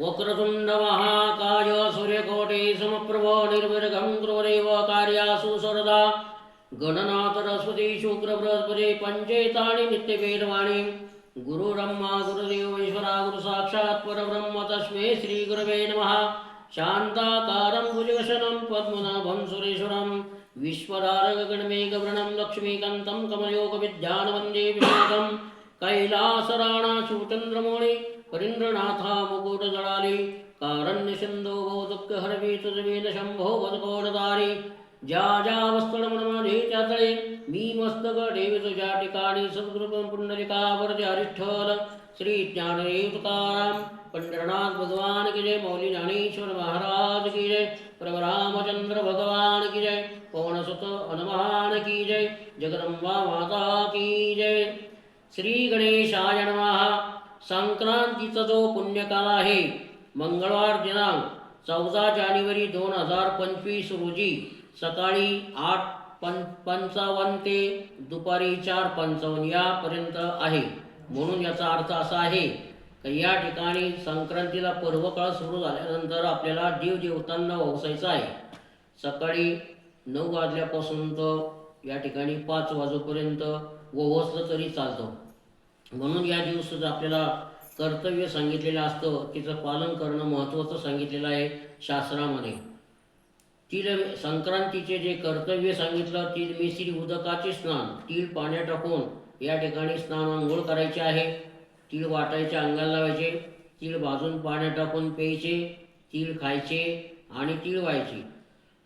वक्रतुण्ड महाकाय सूर्यकोटि समप्रभो निर्विघ्नं कुर्वदेव कार्यासु सर्वदा। गणनाथ सरस्वती शुक्र बृहस्पती पंचेतानि नित्यवेदवाणी। गुरुब्रह्मा गुरुदेव ईश्वरा गुरुसाक्षात् परब्रह्म तस्मै श्रीगुरवे नमः। शान्ताकारं भुजगशनं पद्मनाभं सुरेश्वरं। विश्वदारगणमेघवृणं लक्ष्मीकान्तं कमलयोगविद्यान् वन्दे विनाथं कैलासराणाशूचन्द्रमौळि हरीन्द्रनाथा मुकुटजडाली कारण्यसिन्धो भवदुःखहरवी तुजवेन शम्भो वदकोडदारी ज्या ज्या वस्त्रमध्ये त्या तळे मी मस्तक ठेवी तुझ्या ठिकाणी सद्गुरु पुंडलिका वरदे हरिष्ठल श्री ज्ञानदेव पंढरनाथ भगवान की जय मौली ज्ञानेश्वर महाराज की जय प्रभु रामचंद्र भगवान की जय पवनसुत हनुमान की जय जगदंबा माता की जय श्री गणेशाय नमः। संक्रांतीचा जो पुण्यकाल आहे मंगळवार दिनांक चौदा जानेवारी दोन हजार पंचवीस रोजी सकाळी आठ पं पंचावन्न ते दुपारी चार पंचावन्न यापर्यंत आहे. म्हणून याचा अर्थ असा आहे की या ठिकाणी संक्रांतीला पर्वकाळ सुरू झाल्यानंतर आपल्याला देवदेवतांना वसायचं आहे. सकाळी नऊ वाजल्यापासून तर या ठिकाणी पाच वाजेपर्यंत वसलं तरी चालतं. म्हणून या दिवसाचं आपल्याला कर्तव्य सांगितलेलं असतं तिचं पालन करणं महत्त्वाचं सांगितलेलं आहे शास्त्रामध्ये. तिल संक्रांतीचे जे कर्तव्य सांगितलं तिल मिश्री उदकाचे स्नान तीळ पाण्यात टाकून या ठिकाणी स्नान आंघोळ करायचे आहे. तीळ वाटायचे अंगाला लावायचे. तीळ भाजून पाण्यात टाकून प्यायचे तीळ खायचे आणि तीळ व्हायचे.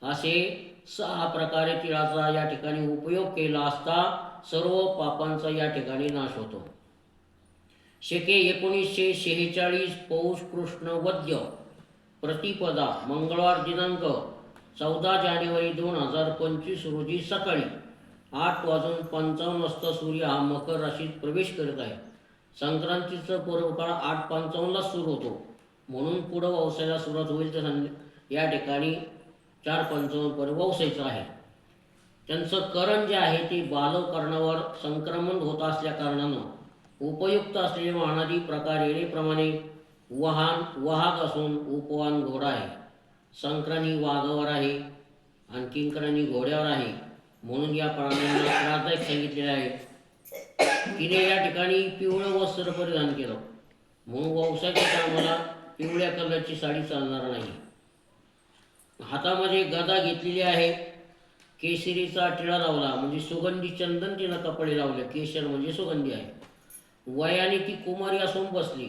असे सहा प्रकारे तिळाचा या ठिकाणी उपयोग केला असता सर्व पापांचा या ठिकाणी नाश होतो. शेके एकोणीसशे शेहेचाळीस पौष कृष्ण वद्य. प्रतिपदा मंगळवार दिनांक चौदा जानेवारी दोन हजार पंचवीस रोजी सकाळी आठ वाजून पंचावन्न वाजता सूर्य हा मकर राशीत प्रवेश करत आहे. संक्रांतीचं पर्वकाळ आठ पंचावन्नला सुरू होतो. म्हणून पुढं व्यवसायाला सुरुवात होईल तर या ठिकाणी चार पंचावन्नपर्यंत व्यवसायचं आहे. त्यांचं करण जे आहे ते बालकरणावर संक्रमण होत असल्या कारणानं उपयुक्त असलेले वाहनादी प्रकार येणेप्रमाणे वाहन वाहक असून उपवाहन घोडा आहे. संक्रांती वाघावर आहे. आणि किंकरांनी घोड्यावर आहे. म्हणून या प्राण्यांना त्रासदायक सांगितलेले आहे. तिने या ठिकाणी पिवळं वस्त्र परिधान केलं. म्हणून व्यवसायाच्या कामाला पिवळ्या कलरची साडी चालणार नाही. हातामध्ये गदा घेतलेली आहे. केशरीचा टिळा लावला. म्हणजे सुगंधी चंदन तिनं कपडे लावले. केशर म्हणजे सुगंधी आहे. वयाने ती कुमारी असून बसली.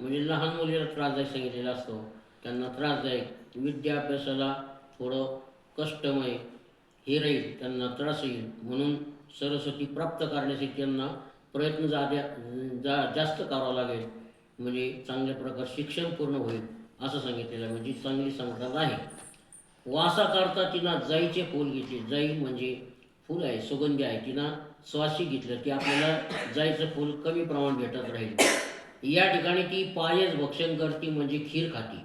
म्हणजे लहान मुलीला त्रासदायक सांगितलेला असतो. त्यांना त्रासदायक विद्याभ्यासाला थोडं कष्टमय हे राहील. त्यांना त्रास येईल म्हणून सरस्वती प्राप्त करण्यासाठी त्यांना प्रयत्न जाद्या जा जास्त करावा लागेल. म्हणजे चांगल्या प्रकारे शिक्षण पूर्ण होईल असं सांगितलेलं आहे म्हणजे चांगली संक्रांत आहे. वासा करता तिनं जाईचे फूल घेतले. जाई म्हणजे फूल आहे सुगंधी आहे. तिनं स्वाशी घेतलं की आपल्याला जायचं फूल कमी प्रमाण भेटत राहील. या ठिकाणी ती पायच भक्षण करते म्हणजे खीर खाती.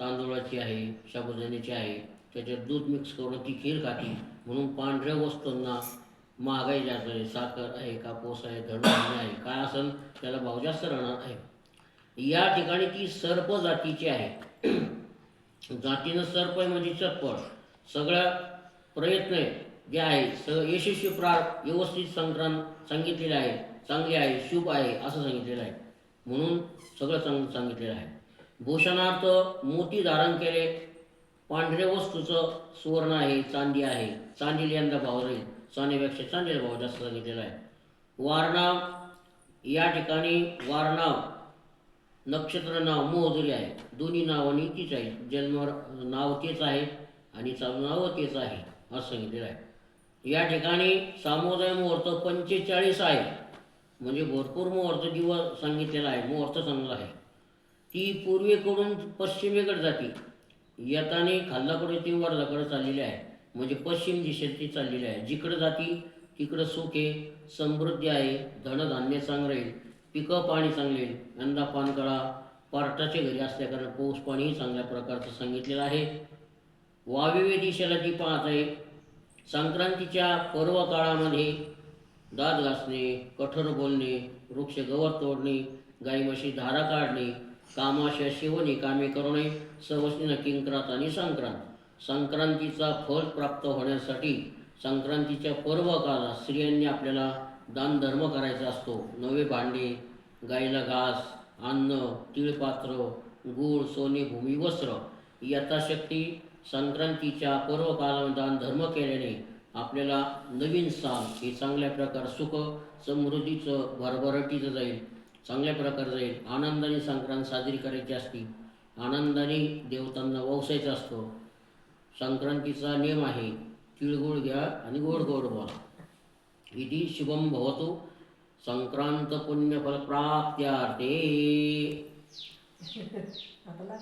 तांदूळाची आहे शाबुदाण्याची आहे त्याच्यात दूध मिक्स करून ती खीर खाती. म्हणून पांढऱ्या वस्तूंना महागाई जास्त आहे साखर आहे कापूस आहे धडधान्य आहे काय असेल त्याला भाव जास्त राहणार आहे. या ठिकाणी ती सर्प जातीची आहे. जातीनं सर्प आहे म्हणजे चतपट सगळ्या प्रयत्न आहे. जे आहे स यशस्वी प्रार व्यवस्थित संक्रांत सांगितलेले आहे. चांगले आहे शुभ आहे असं सांगितलेलं आहे. म्हणून सगळं चांग सांगितलेलं आहे. भूषणार्थ मोती धारण केले. पांढऱ्या वस्तूचं सुवर्ण आहे चांदी आहे. चांदीला यंदा भाव राहील. चांदीपेक्षा चांदीला भाव जास्त सांगितलेला आहे. वारनाव या ठिकाणी वारनाव नक्षत्र नाव मोहदुरी आहे. दोन्ही नावांनी तीच आहे. जन्म नाव तेच आहे आणि चालू नाव तेच आहे असं सांगितलेलं आहे. या ठिकाणी सामोदय मुहूर्त पंचेचाळीस आहे. म्हणजे भरपूर मुहूर्त दिवस सांगितलेला आहे मुहूर्त चांगला आहे. ती पूर्वेकडून पश्चिमेकडे जाते. येताने खाल्लाकडे ती वरदाकडे चाललेली आहे. म्हणजे पश्चिम दिशेत ती चाललेली आहे. जिकडं जाती तिकडं सुख आहे समृद्धी आहे धनधान्य चांगलं राहील पिकं पाणी चांगले यंदा पानकळा पार्टाच्या घरी असल्याकारण पाऊस पाणीही चांगल्या प्रकारचं सांगितलेलं आहे. वायव्य दिशेला ती पाहत आहे. संक्रांतीच्या पर्व काळामध्ये दात घासणे कठोर बोलणे वृक्ष गवत तोडणे गाई म्हशी धारा काढणे कामाशा शिवणे कामे करणे सवस्तीनं किंक्रात आणि संक्रांत. संक्रांतीचा फल प्राप्त होण्यासाठी संक्रांतीच्या पर्वकाला स्त्रियांनी आपल्याला दानधर्म करायचा असतो. नवे भांडे गाईला घास अन्न तिळपात्र गूळ सोने भूमी वस्त्र यथाशक्ती संक्रांतीच्या पूर्व दान धर्म केल्याने आपल्याला नवीन साल हे चांगल्या प्रकार सुख समृद्धीचं भरभराटीचं जाईल चांगल्या प्रकारे जाईल. आनंदाने संक्रांत साजरी करायची असते. आनंदाने देवतांना ववसायचं असतं. संक्रांतीचा नियम आहे तिळगुळ घ्या आणि गोड गोड बोला इति शुभम भवतो. संक्रांत पुण्यफल प्राप्त्यार्थे.